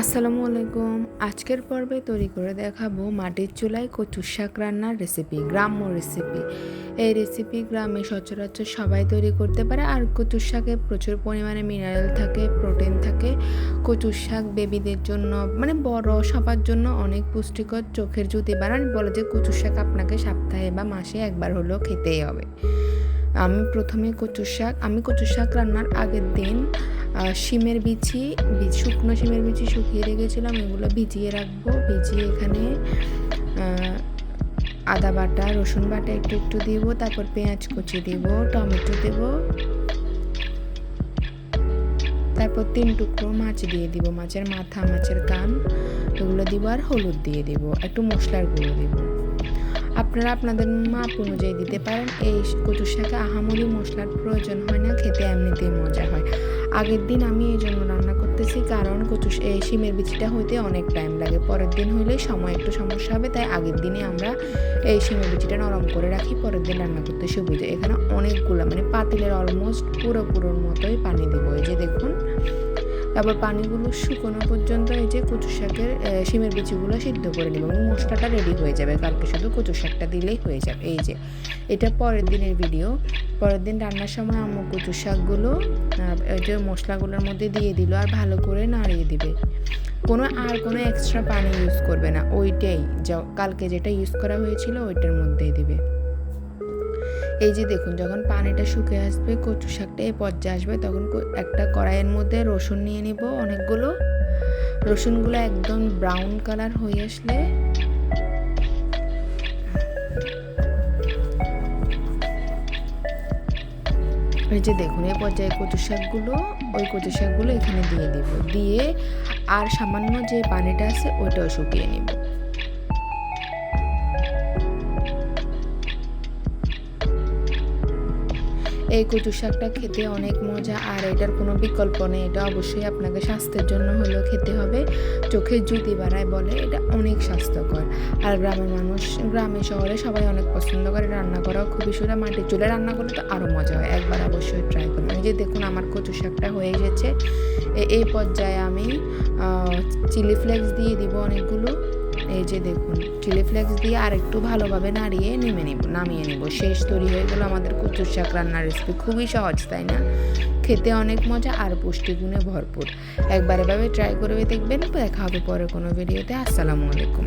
আসসালামু আলাইকুম। আজকের পর্বে তৈরি করে দেখাবো মাটির চুলায় কচুর শাক রান্নার রেসিপি গ্রাম্য রেসিপি এই রেসিপি গ্রামে সচরাচর সবাই তৈরি করতে পারে আর কচুর শাকে প্রচুর পরিমাণে মিনারেল থাকে প্রোটিন থাকে। কচুর শাক বেবিদের জন্য মানে বড় সবার জন্য অনেক পুষ্টিকর চোখের জুতি বানান। বলে যে কচুর শাক আপনাকে সপ্তাহে বা মাসে একবার হলেও খেতেই হবে। আমি প্রথমে কচুর শাক, আমি কচুর শাক রান্নার আগের দিন শিমের বিচি শুকনো শিমের বিচি শুকিয়ে রেখেছিলাম, এগুলো ভিজিয়ে রাখব। ভিজিয়ে এখানে আদা বাটা, রসুন বাটা একটু একটু দিব, তারপর পেঁয়াজ কুচি দিব, টমেটো দেব। তারপর তিন টুকরো মাছ দিয়ে দিব, মাছের মাথা, মাছের কান, এগুলো দিব আর হলুদ দিয়ে দিব, একটু মশলার গুঁড়ো দিব। আপনারা আপনাদের মাপ অনুযায়ী দিতে পারেন। এই কচুর শাকে আহামরি মশলার প্রয়োজন হয় না, খেতে এমনিতেই মজা হয়। আগের দিন আমি এই জন্য রান্না করতেছি, কারণ কচু এই শিমের বিচিটা হইতে অনেক টাইম লাগে। পরের দিন হইলে সময় একটু সমস্যা হবে, তাই আগের দিনে আমরা এই শিমের বিচিটা নরম করে রাখি, পরের দিন রান্না করতে সুবিধা। এখানে অনেকগুলো মানে পাতিলের অলমোস্ট পুরো পুরোর মতোই পানি দিব। এই যে দেখুন তারপর পানিগুলো শুকনো পর্যন্ত এই যে কচু শাকের শিমের বিচিগুলো সিদ্ধ করে নেব এবং মশলাটা রেডি হয়ে যাবে। কালকে শুধু কচু শাকটা দিলেই হয়ে যাবে। এই যে, এটা পরের দিনের ভিডিও পরের দিন রান্নার সময় আম্মু কচু শাকগুলো যে মশলাগুলোর মধ্যে দিয়ে দিল আর ভালো করে নাড়িয়ে দিবে। কোনো, আর কোনো এক্সট্রা পানি ইউজ করবে না। ওইটাই, যা, কালকে যেটা ইউজ করা হয়েছিল ওইটার মধ্যেই দিবে। এই যে দেখুন, যখন পানিটা শুকে আসবে, কচু শাকটা এই পর্যায়ে আসবে, তখন একটা কড়াইয়ের মধ্যে রসুন নিয়ে নিব অনেকগুলো। রসুনগুলো একদম ব্রাউন কালার হয়ে আসলে এই যে দেখুন, এই পর্যায়ে কচু শাকগুলো, ওই কচু শাকগুলো এখানে দিয়ে দিব। দিয়ে আর সামান্য যে পানিটা আছে, ওইটাও শুকিয়ে নিব। এই কচু শাকটা খেতে অনেক মজা, আর এটার কোনো বিকল্প নেই। এটা অবশ্যই আপনাকে স্বাস্থ্যের জন্য হলেও খেতে হবে। চোখের জুতি বাড়ায় বলে, এটা অনেক স্বাস্থ্যকর। আর গ্রামের মানুষ, গ্রামে, শহরে সবাই অনেক পছন্দ করে। রান্না করাও খুবই সুন্দর। মাটির চুলে রান্না করলে তো আরও মজা হয়। একবার অবশ্যই ট্রাই করুন। এই যে দেখুন আমার কচু শাকটা হয়ে গেছে এই পর্যায়ে আমি চিলি ফ্লেক্স দিয়ে দিব অনেকগুলো। এই যে দেখুন চিলি ফ্লেক্স দিয়ে আর একটু ভালোভাবে নাড়িয়ে নেমে নিব, নামিয়ে নিব। শেষ তৈরি হয়ে গেলো আমাদের কচুর শাক রান্নার রেসিপি খুবই সহজ, তাই না? খেতে অনেক মজা আর পুষ্টিগুণে ভরপুর। একবার এভাবে ট্রাই করে দেখবেন, দেখা হবে পরে কোনো ভিডিওতে আসসালামু আলাইকুম।